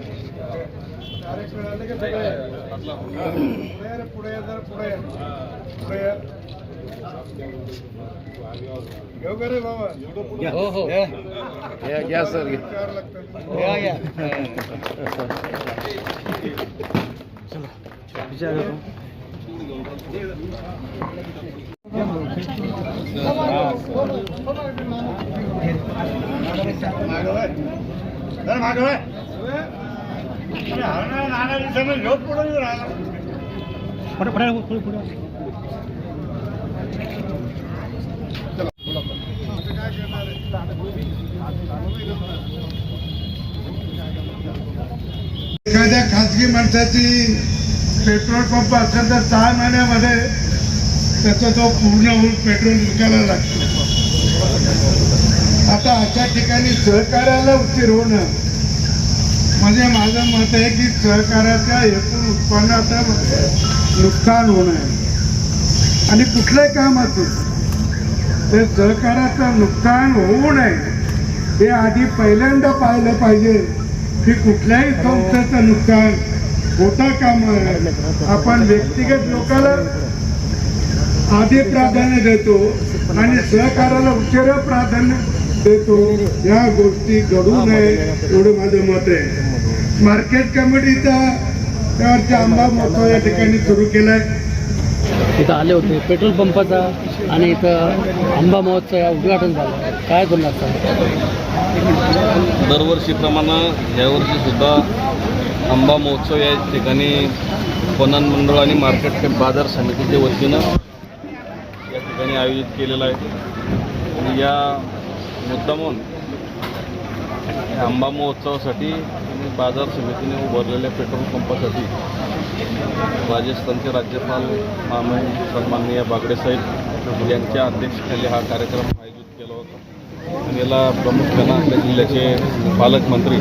थोडा पुढे जर पुढे. पुढे. घेऊ का रे बाबा? हो हो. घ्या. सर चार लागतात. या या मागवय. एखाद्या खाजगी माणसाची पेट्रोल पंप असेल तर सहा महिन्यामध्ये त्याचा तो पूर्ण होऊन पेट्रोल विकायला लागतो. आता अशा ठिकाणी सहकार्याला उशीर होणं म्हणजे माझं मत आहे की सहकाराच्या एकूण उत्पन्नाचं नुकसान होणं आहे आणि कुठलंही काम असेल ते सहकाराचं नुकसान होऊ नये. हे आधी पहिल्यांदा पाहिलं पाहिजे की कुठल्याही संस्थेचं नुकसान होता कामा आपण व्यक्तिगत लोकाला आधी प्राधान्य देतो आणि सहकाराला उशिरा प्राधान्य देतो या गोष्टी घडू नये एवढं माझं मत आहे. मार्केट कमिटीचा त्यावरचा आंबा मोठा या ठिकाणी सुरू केलाय. इथं आले होते. पेट्रोल पंपाचा आणि इथं आंबा महोत्सव या उद्घाटन झालं. काय बोलणार सर दरवर्षीप्रमाणे यावर्षी सुद्धा आंबा महोत्सव या ठिकाणी पणन मंडळ आणि मार्केट बाजार समितीच्या वतीनं या ठिकाणी आयोजित केलेला आहे. आणि या मुद्दामून आंबा महोत्सवासाठी आणि बाजार समितीने उभारलेल्या पेट्रोल पंपासाठी राजस्थानचे राज्यपाल मामय सन्माननीय बागडेसाहेब यांच्या अध्यक्षतेखाली हा कार्यक्रम आयोजित केला होता. आणि याला प्रामुख्यानं आपल्या जिल्ह्याचे पालकमंत्री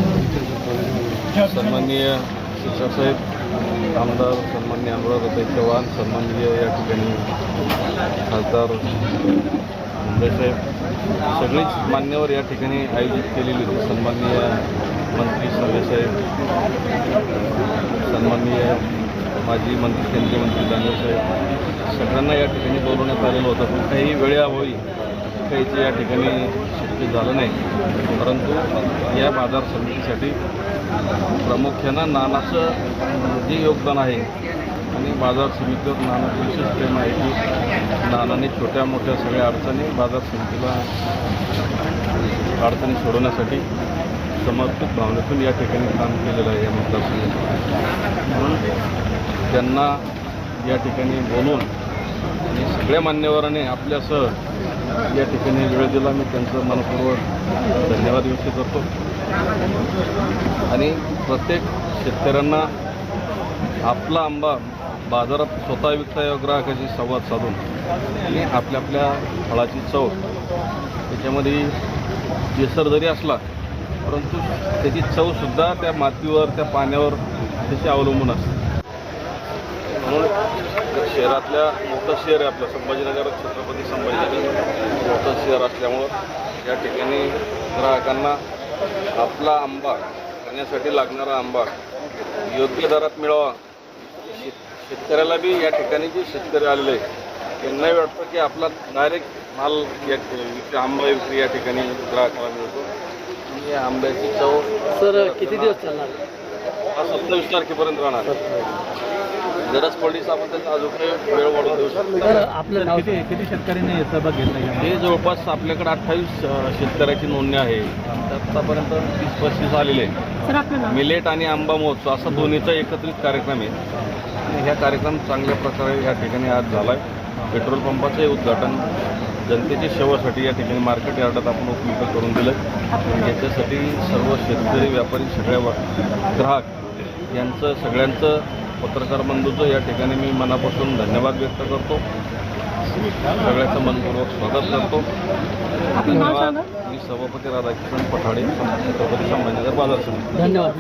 सन्माननीय शिक्षकसाहेब आमदार सन्माननीय अनुरागताई चव्हाण सन्माननीय या ठिकाणी खासदार मुंडेसाहेब सगळीच मान्यवर या ठिकाणी आयोजित केलेली होती सन्माननीय मंत्री सर्वेसाहेब सन्माननीय माजी मंत्री केंद्रीय मंत्री दानवेसाहेब सगळ्यांना या ठिकाणी बोलवण्यात आलेलं होतं. पण काही वेळेअभावी काहीच या ठिकाणी शक्य झालं नाही. परंतु या बाजार समितीसाठी प्रामुख्यानं नानाचं जे योगदान आहे आणि बाजार समितीवर नानाचं विशेष प्रेम आहे की नानाने छोट्या मोठ्या सगळ्या अडचणी बाजार समितीला अडचणी सोडवण्यासाठी समर्पित भावनेतून या ठिकाणी काम केलेलं आहे या मतदारसंघात. म्हणून त्यांना या ठिकाणी बोलून आणि सगळ्या मान्यवरांनी आपल्यासह या ठिकाणी वेळ दिला. मी त्यांचं मनपूर्वक धन्यवाद व्यक्त करतो. आणि प्रत्येक शेतकऱ्यांना आपला आंबा बाजारात स्वतः विकता या ग्राहकाशी संवाद साधून आणि आपल्या आपल्या फळाची चव त्याच्यामध्ये केसर जरी असला परंतु त्याची चवसुद्धा त्या मातीवर त्या पाण्यावर त्याची अवलंबून असते. म्हणून शहरातल्या मोठं शहर आहे आपलं संभाजीनगर छत्रपती संभाजीनगर. मोठं शहर असल्यामुळं या ठिकाणी ग्राहकांना आपला आंबा खाण्यासाठी लागणारा आंबा योग्य दरात मिळावा शेतकऱ्याला बी या ठिकाणी जे शेतकरी आलेले आहे त्यांनाही वाटतं की आपला डायरेक्ट माल या विक्री आंबा विक्री या ठिकाणी ग्राहकाला मिळतो. आणि या आंब्याची चव सर किती दिवस चालणार? हा सत्तावीस तारखेपर्यंत राहणार गरज पडलीच आपण त्याचा अजून काही वेळ वाढवून देऊ शकतो. तर आपलं नाव किती किती शेतकऱ्यांनी सहभाग घेतला हे जवळपास आपल्याकडे अठ्ठावीस शेतकऱ्याची नोंदणी आहे. आतापर्यंत तीस पस्तीस आलेले आहे सर आपलं नाव? मिलेट आणि आंबा महोत्सव असा दोन्हीचा एकत्रित कार्यक्रम आहे. आणि ह्या कार्यक्रम चांगल्या प्रकारे या ठिकाणी आज झाला आहे पेट्रोल पंपाचंही उद्घाटन जनतेच्या सेवेसाठी या ठिकाणी मार्केट यार्डात आपण उपलब्ध करून दिलं आणि याच्यासाठी सर्व शेतकरी व्यापारी सगळ्या ग्राहक यांचं सगळ्यांचं पत्रकार बंधूचं या ठिकाणी मी मनापासून धन्यवाद व्यक्त करतो. सगळ्याचं मनपूर्वक स्वागत करतो. मी सभापती राधाकिशन पठाडे छत्रपती संभाजीनगर बाजार समिती. धन्यवाद.